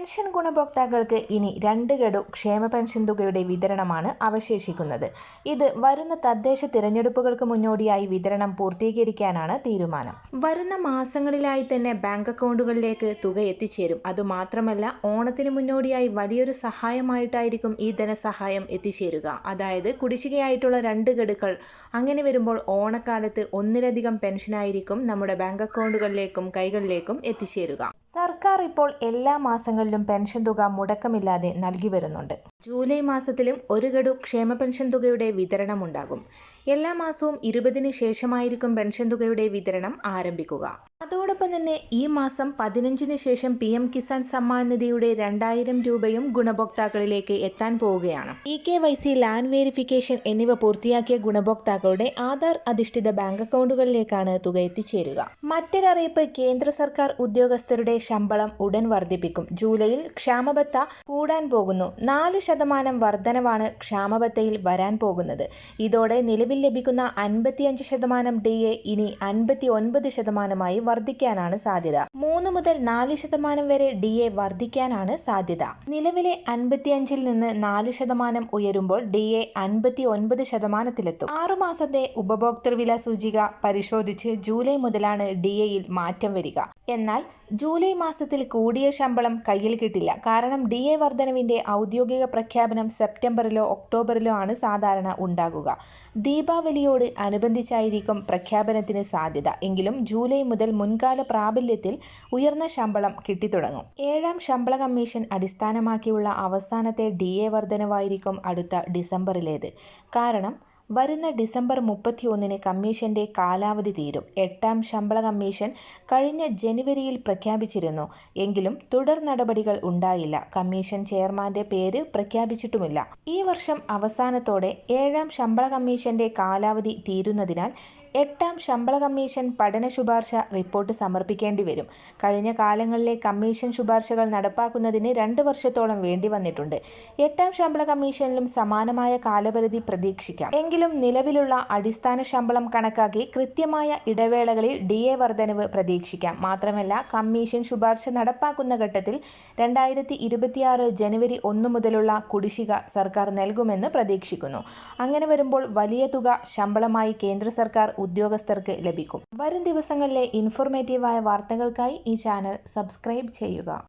Pension ഗുണഭോക്താക്കൾക്ക് ഇനി രണ്ട് ഗഡു ക്ഷേമ പെൻഷൻ തുകയുടെ വിതരണമാണ് അവശേഷിക്കുന്നത്. ഇത് വരുന്ന തദ്ദേശ തിരഞ്ഞെടുപ്പുകൾക്ക് മുന്നോടിയായി വിതരണം പൂർത്തീകരിക്കാനാണ് തീരുമാനം. വരുന്ന മാസങ്ങളിലായി തന്നെ ബാങ്ക് അക്കൗണ്ടുകളിലേക്ക് തുക എത്തിച്ചേരും. അതുമാത്രമല്ല ഓണത്തിന് മുന്നോടിയായി വലിയൊരു സഹായമായിട്ടായിരിക്കും ഈ ധനസഹായം എത്തിച്ചേരുക. അതായത് കുടിശ്ശികയായിട്ടുള്ള രണ്ട് ഗഡുക്കൾ അങ്ങനെ വരുമ്പോൾ ഓണക്കാലത്ത് ഒന്നിലധികം പെൻഷനായിരിക്കും നമ്മുടെ ബാങ്ക് അക്കൗണ്ടുകളിലേക്കും കൈകളിലേക്കും എത്തിച്ചേരുക. സർക്കാർ ഇപ്പോൾ എല്ലാ മാസങ്ങളിലും പെൻഷൻ തുക മുടക്കമില്ലാതെ നൽകി വരുന്നുണ്ട്. ജൂലൈ മാസത്തിലും ഒരു ഗഡു ക്ഷേമ പെൻഷൻ തുകയുടെ വിതരണം ഉണ്ടാകും എല്ലാ മാസവും ഇരുപതിന് ശേഷമായിരിക്കും പെൻഷൻ തുകയുടെ വിതരണം ആരംഭിക്കുക. അതോടൊപ്പം തന്നെ ഈ മാസം പതിനഞ്ചിന് ശേഷം പി എം കിസാൻ സമ്മാൻ നിധിയുടെ രണ്ടായിരം രൂപയും ഗുണഭോക്താക്കളിലേക്ക് എത്താൻ പോവുകയാണ്. E K Y C land verification എന്നിവ പൂർത്തിയാക്കിയ ഗുണഭോക്താക്കളുടെ ആധാർ അധിഷ്ഠിത ബാങ്ക് അക്കൗണ്ടുകളിലേക്കാണ് തുക എത്തിച്ചേരുക. മറ്റൊരറിയിപ്പ് കേന്ദ്ര സർക്കാർ ഉദ്യോഗസ്ഥരുടെ ശമ്പളം ഉടൻ വർദ്ധിപ്പിക്കും. ജൂലൈയിൽ ക്ഷാമബത്ത കൂടാൻ പോകുന്നു. നാല് ശതമാനം വർധനവാണ് ക്ഷാമബത്തയിൽ വരാൻ പോകുന്നത്. ഇതോടെ നിലവിൽ ലഭിക്കുന്ന അൻപത്തിയഞ്ച് ശതമാനം ഡി എ ഇനി അൻപത്തി ഒൻപത് ശതമാനമായി വർദ്ധിക്കാനാണ് സാധ്യത. മൂന്ന് മുതൽ നാല് ശതമാനം വരെ ഡി എ വർദ്ധിക്കാനാണ് സാധ്യത. നിലവിലെ അൻപത്തിയഞ്ചിൽ നിന്ന് നാല് ശതമാനം ഉയരുമ്പോൾ ഡി എ അൻപത്തി ഒൻപത് ശതമാനത്തിലെത്തും ആറുമാസത്തെ ഉപഭോക്തൃ വില സൂചിക പരിശോധിച്ച് ജൂലൈ മുതലാണ് ഡി എയിൽ മാറ്റം വരിക. എന്നാൽ ജൂലൈ മാസത്തിൽ കൂടിയ ശമ്പളം കയ്യിൽ കിട്ടില്ല. കാരണം ഡി എ വർധനവിന്റെ ഔദ്യോഗിക പ്രഖ്യാപനം സെപ്റ്റംബറിലോ ഒക്ടോബറിലോ ആണ് സാധാരണ ഉണ്ടാകുക. ദീപാവലിയോട് അനുബന്ധിച്ചായിരിക്കും പ്രഖ്യാപനത്തിന് സാധ്യത. എങ്കിലും ജൂലൈ മുതൽ മുൻകാല പ്രാബല്യത്തിൽ ഉയർന്ന ശമ്പളം കിട്ടിത്തുടങ്ങും. ഏഴാം ശമ്പള കമ്മീഷൻ അടിസ്ഥാനമാക്കിയുള്ള അവസാനത്തെ ഡി എ വർധനവായിരിക്കും അടുത്ത ഡിസംബറിലേത്. കാരണം വരുന്ന ഡിസംബർ മുപ്പത്തിയൊന്നിന് കമ്മീഷന്റെ കാലാവധി തീരും. എട്ടാം ശമ്പള കമ്മീഷൻ കഴിഞ്ഞ ജനുവരിയിൽ പ്രഖ്യാപിച്ചിരുന്നു. എങ്കിലും തുടർ നടപടികൾ ഉണ്ടായില്ല. കമ്മീഷൻ ചെയർമാന്റെ പേര് പ്രഖ്യാപിച്ചിട്ടുമില്ല. ഈ വർഷം അവസാനത്തോടെ ഏഴാം ശമ്പള കമ്മീഷന്റെ കാലാവധി തീരുന്നതിനാൽ എട്ടാം ശമ്പള കമ്മീഷൻ പഠന ശുപാർശ റിപ്പോർട്ട് സമർപ്പിക്കേണ്ടി വരും. കഴിഞ്ഞ കാലങ്ങളിലെ കമ്മീഷൻ ശുപാർശകൾ നടപ്പാക്കുന്നതിന് രണ്ട് വർഷത്തോളം വേണ്ടി വന്നിട്ടുണ്ട്. എട്ടാം ശമ്പള കമ്മീഷനിലും സമാനമായ കാലപരിധി പ്രതീക്ഷിക്കാം. എങ്കിലും നിലവിലുള്ള അടിസ്ഥാന ശമ്പളം കണക്കാക്കി കൃത്യമായ ഇടവേളകളിൽ ഡി എ വർധനവ് പ്രതീക്ഷിക്കാം. മാത്രമല്ല കമ്മീഷൻ ശുപാർശ നടപ്പാക്കുന്ന ഘട്ടത്തിൽ രണ്ടായിരത്തി ഇരുപത്തിയാറ് ജനുവരി ഒന്ന് മുതലുള്ള കുടിശ്ശിക സർക്കാർ നൽകുമെന്ന് പ്രതീക്ഷിക്കുന്നു. അങ്ങനെ വരുമ്പോൾ വലിയ തുക ശമ്പളമായി കേന്ദ്ര സർക്കാർ ഉദ്യോഗസ്ഥർക്ക് ലഭിക്കും. വരും ദിവസങ്ങളിലെ ഇൻഫോർമേറ്റീവായ വാർത്തകൾക്കായി ഈ ചാനൽ സബ്സ്ക്രൈബ് ചെയ്യുക.